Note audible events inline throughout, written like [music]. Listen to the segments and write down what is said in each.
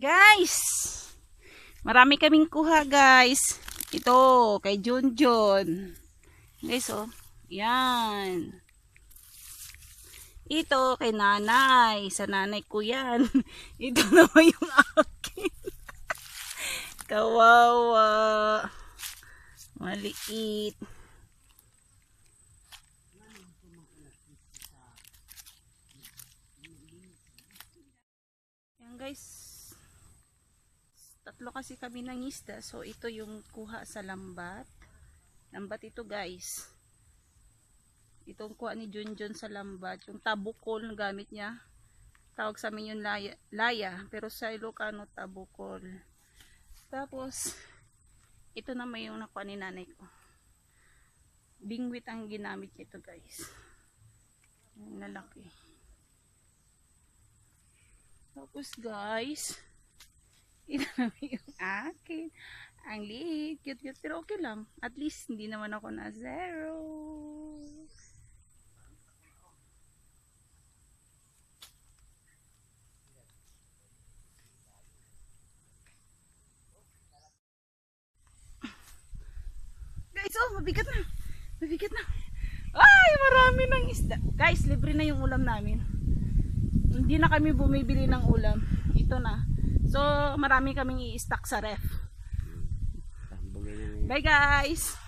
guys. Marami kaming kuha guys. Ito kay Junjun. Guys oh. Yan. Ito kay nanay. Sa nanay ko yan. [laughs] Ito naman yung akin. [laughs] Kawawa. Maliit. Yan guys. Tatlo kasi kami ng isda. So ito yung kuha sa lambat. Lambat ito guys. Itong kuha ni Junjun sa lambat. Yung tabukol na gamit niya. Tawag sa amin yung laya. laya pero sa Ilocano tabukol. Tapos ito na may yung nakuha ni nanay ko. Bingwit ang ginamit nito guys. Yung lalaki. Tapos guys, [laughs] ito naman yung akin. Ang liit, cute cute, pero okay lang. At least hindi naman ako na zero. Guys, oh, mabigat na. Mabigat na. Ay, marami ng isda. Guys, libre na yung ulam namin hindi na kami bumibili ng ulam. Ito na. So, marami kaming i-stock sa ref. Bye guys!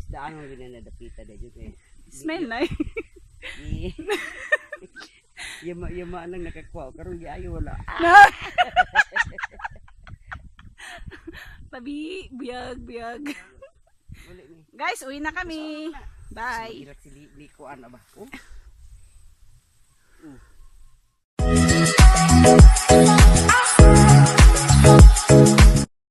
Isdaan mo ginanadapita na dyan eh. Smell na eh. Yama yama lang nakakuha karon gi ayo wala. Tabi, biyag, biyag. Guys, uwi na kami. Bye. Irak sili ni kuan ba. Oh. [laughs]